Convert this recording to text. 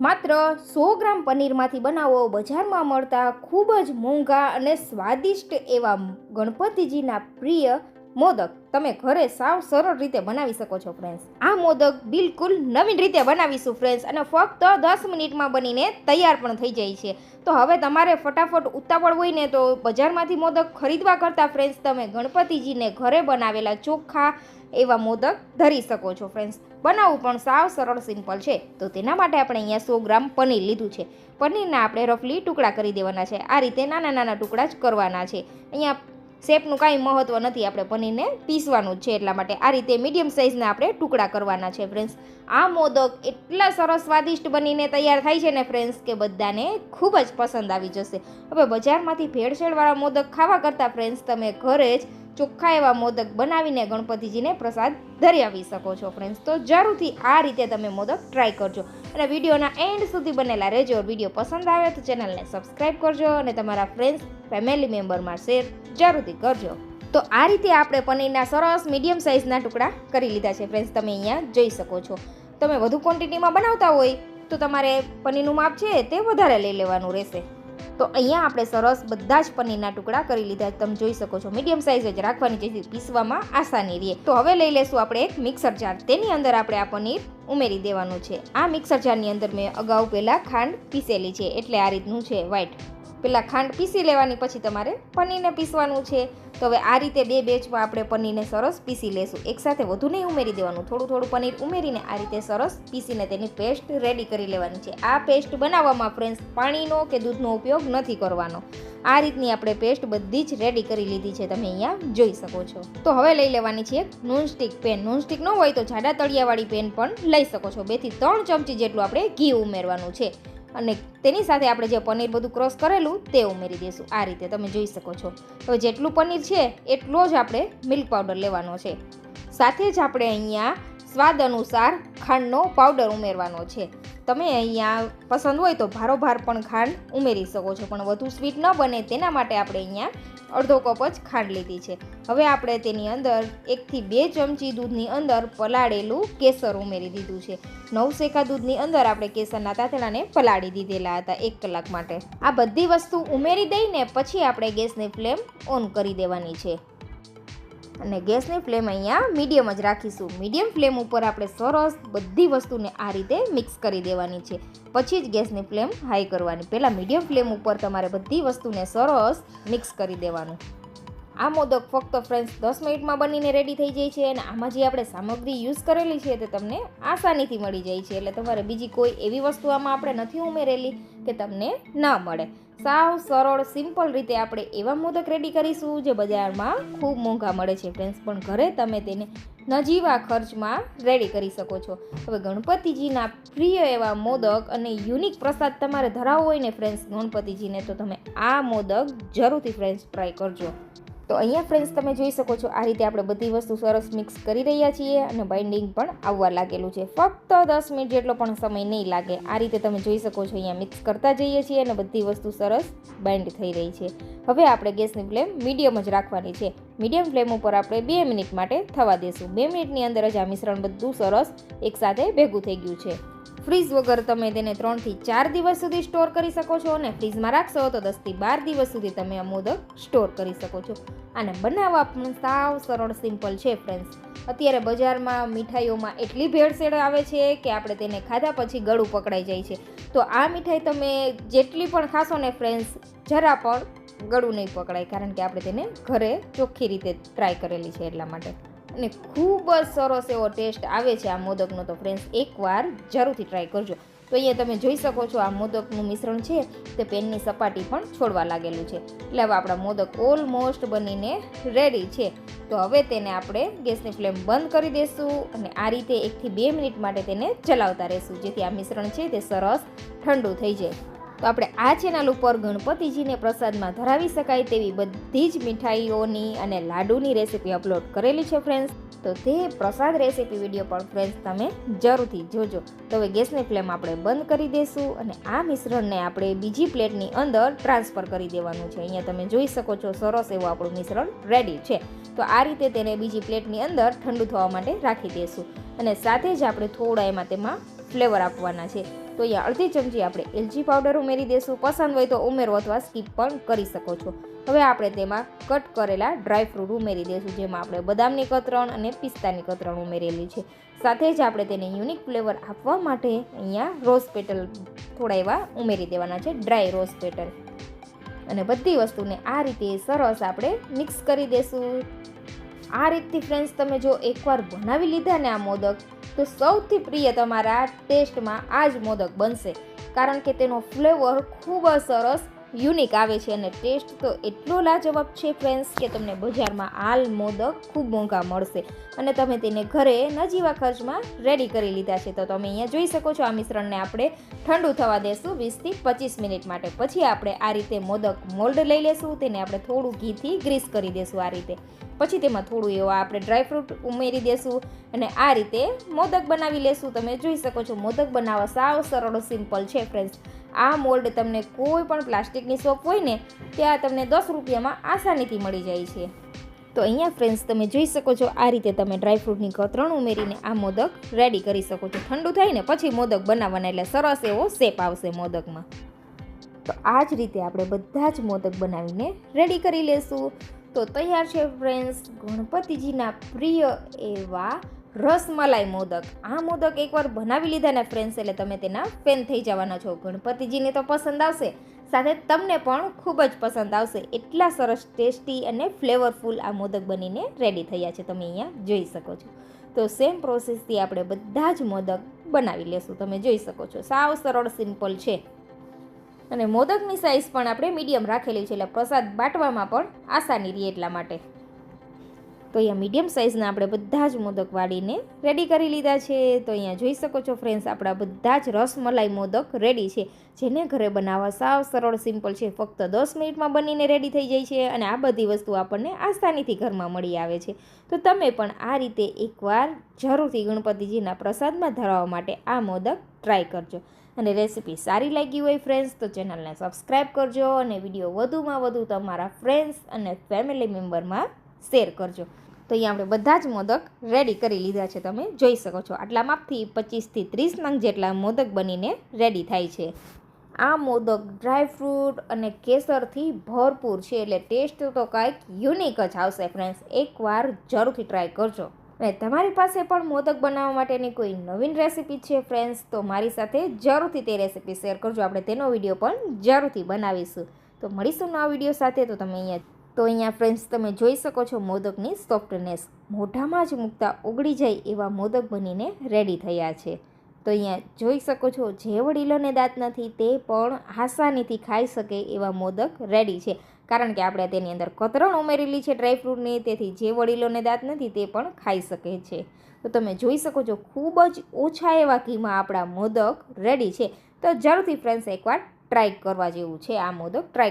માત્ર સો ગ્રામ પનીરમાંથી બનાવો, બજારમાં મળતા ખૂબ જ મોંઘા અને સ્વાદિષ્ટ એવા ગણપતિજીના પ્રિય મોદક તમે ઘરે સાવ સરળ રીતે બનાવી શકો છો ફ્રેન્ડ્સ આ મોદક બિલકુલ નવીન રીતે બનાવીશું ફ્રેન્ડ્સ અને ફક્ત દસ મિનિટમાં બનીને તૈયાર પણ થઈ જાય છે. તો હવે તમારે ફટાફટ ઉતાવળ હોય ને તો બજારમાંથી મોદક ખરીદવા કરતાં ફ્રેન્ડ્સ તમે ગણપતિજીને ઘરે બનાવેલા ચોખ્ખા એવા મોદક ધરી શકો છો ફ્રેન્ડ્સ બનાવવું પણ સાવ સરળ સિમ્પલ છે. તો તેના માટે આપણે અહીંયા સો ગ્રામ પનીર લીધું છે. પનીરના આપણે રફલી ટુકડા કરી દેવાના છે. આ રીતે નાના નાના ટુકડા જ કરવાના છે. અહીંયા શેપનું કાંઈ મહત્ત્વ નથી આપણે પનીરને પીસવાનું જ છે એટલા માટે આ રીતે મીડિયમ સાઇઝના આપણે ટુકડા કરવાના છે ફ્રેન્ડ્સ આ મોદક એટલા સરસ સ્વાદિષ્ટ બનીને તૈયાર થાય છે ને ફ્રેન્ડ્સ કે બધાને ખૂબ જ પસંદ આવી જશે. હવે બજારમાંથી ભેળસેળવાળા મોદક ખાવા કરતાં ફ્રેન્ડ્સ તમે ઘરે જ ચોખ્ખા એવા મોદક બનાવીને ગણપતિજીને પ્રસાદ ધરી આવી શકો છો ફ્રેન્ડ્સ તો જરૂરથી આ રીતે તમે મોદક ટ્રાય કરજો. અને વિડીયોના એન્ડ સુધી બનેલા રહેજો. વીડિયો પસંદ આવે તો ચેનલને સબસ્ક્રાઈબ કરજો અને તમારા ફ્રેન્ડ્સ ફેમિલી મેમ્બરમાં શેર જરૂરથી કરજો. તો આ રીતે આપણે પનીરના સરસ મીડિયમ સાઇઝના ટુકડા કરી લીધા છે ફ્રેન્ડ્સ તમે અહીંયા જોઈ શકો છો. તમે વધુ ક્વોન્ટિટીમાં બનાવતા હોય તો તમારે પનીરનું માપ છે તે વધારે લઈ લેવાનું રહેશે. તો અહીંયા આપણે સરસ બધા જ પનીરના ટુકડા કરી લીધા. તમે જોઈ શકો છો, મીડિયમ સાઇઝ જ રાખવાની જેથી પીસવામાં આસાની રહે. તો હવે લઈ લેશું આપણે એક મિક્સર જાર. તેની અંદર આપણે આ પનીર ઉમેરી દેવાનું છે. આ મિક્સર જારની અંદર મેં અગાઉ પહેલાં ખાંડ પીસેલી છે, એટલે આ રીતનું છે વ્હાઈટ પહેલાં ખાંડ પીસી લેવાની, પછી તમારે પનીરને પીસવાનું છે. તો હવે આ રીતે બે બેચમાં આપણે પનીરને સરસ પીસી લેશું. એકસાથે વધુ નહીં ઉમેરી દેવાનું, થોડું થોડું પનીર ઉમેરીને આ રીતે સરસ પીસીને તેની પેસ્ટ રેડી કરી લેવાની છે. આ પેસ્ટ બનાવવામાં ફ્રેન્ડ્સ પાણીનો કે દૂધનો ઉપયોગ નથી કરવાનો. આ રીતની આપણે પેસ્ટ બધી જ રેડી કરી લીધી છે, તમે અહીંયા જોઈ શકો છો. તો હવે લઈ લેવાની છે એક નોનસ્ટિક પેન. નોનસ્ટિક ન હોય તો જાડા તળિયાવાળી પેન પણ લઈ શકો છો. બેથી ત્રણ ચમચી જેટલું આપણે ઘી ઉમેરવાનું છે. અને તેની સાથે આપણે જે પનીર બધું ક્રોસ કરેલું તે ઉમેરી દઈશું. આ રીતે તમે જોઈ શકો છો. હવે જેટલું પનીર છે, એટલો જ આપણે મિલ્ક પાવડર લેવાનો છે. સાથે જ આપણે અહીંયા સ્વાદ અનુસાર ખાંડનો પાવડર ઉમેરવાનો છે. તમે અહીંયા પસંદ હોય તો ભારોભાર પણ ખાંડ ઉમેરી શકો છો, પણ વધુ સ્વીટ ન બને તેના માટે આપણે અહીંયા અડધો કપ જ ખાંડ લીધી છે. હવે આપણે તેની અંદર એકથી બે ચમચી દૂધની અંદર પલાળેલું કેસર ઉમેરી દીધું છે. નવ શેકા દૂધની અંદર આપણે કેસરના તાતણાને પલાળી દીધેલા હતા એક કલાક માટે. આ બધી વસ્તુ ઉમેરી દઈને પછી આપણે ગેસની ફ્લેમ ઓન કરી દેવાની છે. અને ગેસની ફ્લેમ અહીંયા મીડિયમ જ રાખીશું. મીડિયમ ફ્લેમ ઉપર આપણે સરસ બધી વસ્તુને આ રીતે મિક્સ કરી દેવાની છે. પછી જ ગેસની ફ્લેમ હાઈ કરવાની. પહેલાં મીડિયમ ફ્લેમ ઉપર તમારે બધી વસ્તુને સરસ મિક્સ કરી દેવાનું. આ મોદક ફક્ત ફ્રેન્ડ્સ દસ મિનિટમાં બનીને રેડી થઈ જાય છે અને આમાં જે આપણે સામગ્રી યુઝ કરેલી છે તે તમને આસાનીથી મળી જાય છે. એટલે તમારે બીજી કોઈ એવી વસ્તુ આમાં આપણે નથી ઉમેરેલી કે તમને ના મળે. સાવ સરળ સિમ્પલ રીતે આપણે એવા મોદક રેડી કરીશું જે બજારમાં ખૂબ મોંઘા મળે છે. ફ્રેન્ડ્સ પણ ઘરે તમે તેને નજીવા ખર્ચમાં રેડી કરી શકો છો. હવે ગણપતિજીના પ્રિય એવા મોદક અને યુનિક પ્રસાદ તમારે ધરાવવો હોય ને ફ્રેન્ડ્સ ગણપતિજીને, તો તમે આ મોદક જરૂરથી ફ્રેન્ડ્સ ટ્રાય કરજો. તો અહીંયા ફ્રેન્ડ્સ તમે જોઈ શકો છો, આ રીતે આપણે બધી વસ્તુ સરસ મિક્સ કરી રહ્યા છીએ અને બાઇન્ડિંગ પણ આવવા લાગેલું છે. ફક્ત દસ મિનિટ જેટલો પણ સમય નહીં લાગે. આ રીતે તમે જોઈ શકો છો, અહીંયા મિક્સ કરતા જઈએ છીએ અને બધી વસ્તુ સરસ બાઇન્ડ થઈ રહી છે. હવે આપણે ગેસની ફ્લેમ મીડિયમ જ રાખવાની છે. મીડિયમ ફ્લેમ ઉપર આપણે બે મિનિટ માટે થવા દેશું. બે મિનિટની અંદર જ આ મિશ્રણ બધું સરસ એકસાથે ભેગું થઈ ગયું છે. ફ્રીઝ વગર તમે તેને ત્રણથી ચાર દિવસ સુધી સ્ટોર કરી શકો છો અને ફ્રીઝમાં રાખશો તો દસથી બાર દિવસ સુધી તમે આ મોદક સ્ટોર કરી શકો છો. અને બનાવવા પણ સાવ સરળ, સિમ્પલ છે ફ્રેન્ડ્સ. અત્યારે બજારમાં મીઠાઈઓમાં એટલી ભેળસેળ આવે છે કે આપણે તેને ખાધા પછી ગળું પકડાઈ જાય છે. તો આ મીઠાઈ તમે જેટલી પણ ખાશો ને ફ્રેન્ડ્સ, જરા પણ ગળું નહીં પકડાય, કારણ કે આપણે તેને ઘરે ચોખ્ખી રીતે ટ્રાય કરેલી છે એટલા માટે. અને ખૂબ જ સરસ એવો ટેસ્ટ આવે છે આ મોદકનો. તો ફ્રેન્ડ્સ એકવાર જરૂરથી ટ્રાય કરજો. તો અહીંયા તમે જોઈ શકો છો આ મોદકનું મિશ્રણ છે, તે પેનની સપાટી પણ છોડવા લાગેલું છે. એટલે હવે આપણા મોદક ઓલમોસ્ટ બનીને રેડી છે. તો હવે તેને આપણે ગેસની ફ્લેમ બંધ કરી દઈશું અને આ રીતે એકથી બે મિનિટ માટે તેને ચલાવતા રહેશું. જેથી આ મિશ્રણ છે તે સરસ ઠંડુ થઈ જાય. તો આપણે આ ચેનલ ઉપર ગણપતિજીને પ્રસાદમાં ધરાવી શકાય તેવી બધી જ મીઠાઈઓની અને લાડુની રેસીપી અપલોડ કરેલી છે ફ્રેન્ડ્સ તો તે પ્રસાદ રેસીપી વીડિયો પણ ફ્રેન્ડ્સ તમે જરૂરથી જોજો. તો હવે ગેસની ફ્લેમ આપણે બંધ કરી દઈશું અને આ મિશ્રણને આપણે બીજી પ્લેટની અંદર ટ્રાન્સફર કરી દેવાનું છે. અહીંયા તમે જોઈ શકો છો, સરસ એવું આપણું મિશ્રણ રેડી છે. તો આ રીતે તેને બીજી પ્લેટની અંદર ઠંડુ થવા માટે રાખી દઈશું અને સાથે જ આપણે થોડા એમાં તેમાં ફ્લેવર આપવાના છે. તો અહીંયા અડધી ચમચી આપણે એલચી પાવડર ઉમેરી દઈશું પસંદ હોય તો ઉમેરો અથવા સ્કીપ પણ કરી શકો છો. હવે આપણે તેમાં કટ કરેલા ડ્રાય ફ્રૂટ ઉમેરી દઈશું જેમાં આપણે બદામની કતરણ અને પિસ્તાની કતરણ ઉમેરેલી છે. સાથે જ આપણે તેને યુનિક ફ્લેવર આપવા માટે અહીંયા રોઝ પેટલ થોડા એવા ઉમેરી દેવાના છે ડ્રાય રોઝ પેટલ અને બધી વસ્તુને આ રીતે સરસ આપણે મિક્સ કરી દઈશું આ રીતથી ફ્રેન્ડ્સ તમે જો એકવાર બનાવી લીધા ને આ મોદક તો સૌથી પ્રિય તમારા ટેસ્ટમાં આ જ મોદક બનશે. કારણ કે તેનો ફ્લેવર ખૂબ જ સરસ, યુનિક આવે છે અને ટેસ્ટ તો એટલો લાજવાબ છે ફ્રેન્ડ્સ કે તમને બજારમાં હાલ મોદક ખૂબ મોંઘા મળશે. અને તમે તેને ઘરે નજીવા ખર્ચમાં રેડી કરી લીધા છે. તો તમે અહીંયા જોઈ શકો છો આ મિશ્રણને આપણે ઠંડુ થવા દેશું વીસથી પચીસ મિનિટ માટે. પછી આપણે આ રીતે મોદક મોલ્ડ લઈ લેશું, તેને આપણે થોડું ઘીથી ગ્રીસ કરી દેશું આ રીતે. પછી તેમાં થોડું એવા આપણે ડ્રાયફ્રૂટ ઉમેરી દેશું અને આ રીતે મોદક બનાવી લેશું. તમે જોઈ શકો છો, મોદક બનાવવા સાવ સરળ સિમ્પલ છે ફ્રેન્ડ્સ આ મોલ્ડ તમને કોઈ પણ પ્લાસ્ટિકની શોપ હોય ને, ત્યાં તમને દસ રૂપિયામાં આસાનીથી મળી જાય છે. તો અહીંયા ફ્રેન્ડ્સ તમે જોઈ શકો છો, આ રીતે તમે ડ્રાયફ્રૂટની કતરણ ઉમેરીને આ મોદક રેડી કરી શકો છો. ઠંડુ થાય ને પછી મોદક બનાવવાના, એટલે સરસ એવો શેપ આવશે મોદકમાં. તો આ જ રીતે આપણે બધા જ મોદક બનાવીને રેડી કરી લેશું. તો તૈયાર છે ફ્રેન્ડ્સ ગણપતિજીના પ્રિય એવા રસમલાઈ મોદક. આ મોદક એકવાર બનાવી લીધા ને ફ્રેન્ડ્સ એટલે તમે તેના ફેન થઈ જવાના છો. ગણપતિજીને તો પસંદ આવશે. સાથે તમને પણ ખૂબ જ પસંદ આવશે. એટલા સરસ ટેસ્ટી અને ફ્લેવરફુલ આ મોદક બનીને રેડી થયા છે. તમે અહીંયા જોઈ શકો છો. તો સેમ પ્રોસેસથી આપણે બધા જ મોદક બનાવી લેશું. તમે જોઈ શકો છો. સાવ સરળ સિમ્પલ છે. અને મોદકની સાઇઝ પણ આપણે મીડિયમ રાખેલી છે એટલે પ્રસાદ બાટવામાં પણ આસાની રહે એટલા માટે. તો અહીંયા મીડિયમ સાઇઝના આપણે બધા જ મોદક વાળીને રેડી કરી લીધા છે. તો અહીંયા જોઈ શકો છો ફ્રેન્ડ્સ આપણા બધા જ રસમલાઈ મોદક રેડી છે. જેને ઘરે બનાવવા સાવ સરળ સિમ્પલ છે. ફક્ત દસ મિનિટમાં બનીને રેડી થઈ જાય છે અને આ બધી વસ્તુ આપણને આસાનીથી ઘરમાં મળી આવે છે. તો તમે પણ આ રીતે એકવાર જરૂરથી ગણપતિજીના પ્રસાદમાં ધરાવવા માટે આ મોદક ટ્રાય કરજો. અને રેસીપી સારી લાગી હોય ફ્રેન્ડ્સ તો ચેનલને સબસ્ક્રાઈબ કરજો અને વીડિયો વધુમાં વધુ તમારા ફ્રેન્ડ્સ અને ફેમિલી મેમ્બરમાં શેર કરજો. તો અહીંયા આપણે બધા જ મોદક રેડી કરી લીધા છે. તમે જોઈ શકો છો, આટલા માપથી પચીસથી ત્રીસ નંગ જેટલા મોદક બનીને રેડી થાય છે. આ મોદક ડ્રાયફ્રૂટ અને કેસરથી ભરપૂર છે, એટલે ટેસ્ટ તો કાંઈક યુનિક જ આવશે ફ્રેન્ડ્સ એકવાર જરૂરથી ટ્રાય કરજો. અને તમારી પાસે પણ મોદક બનાવવા માટેની કોઈ નવીન રેસીપી છે ફ્રેન્ડ્સ તો મારી સાથે જરૂરથી તે રેસીપી શેર કરજો. આપણે તેનો વીડિયો પણ જરૂરથી બનાવીશું. તો મળીશું નવા વીડિયો સાથે. તો તમે અહીંયા, તો અહીંયા ફ્રેન્ડ્સ તમે જોઈ શકો છો મોદકની સોફ્ટનેસ મોઢામાં જ મૂકતા ઓગળી જાય એવા મોદક બનીને રેડી થયા છે. તો અહીંયા જોઈ શકો છો, જે વડીલોને દાંત નથી, તે પણ આસાનીથી ખાઈ શકે એવા મોદક રેડી છે. કારણ કે આપણે તેની અંદર કતરણ ઉમેરેલી છે ડ્રાયફ્રૂટની તેથી જે વડીલોને દાંત નથી, તે પણ ખાઈ શકે છે. તો તમે જોઈ શકો છો, ખૂબ જ ઓછા એવા ઘીમાં આપણા મોદક રેડી છે. તો જરૂરથી ફ્રેન્ડ્સ એકવાર ટ્રાય કરવા જેવું છે આ મોદક ટ્રાય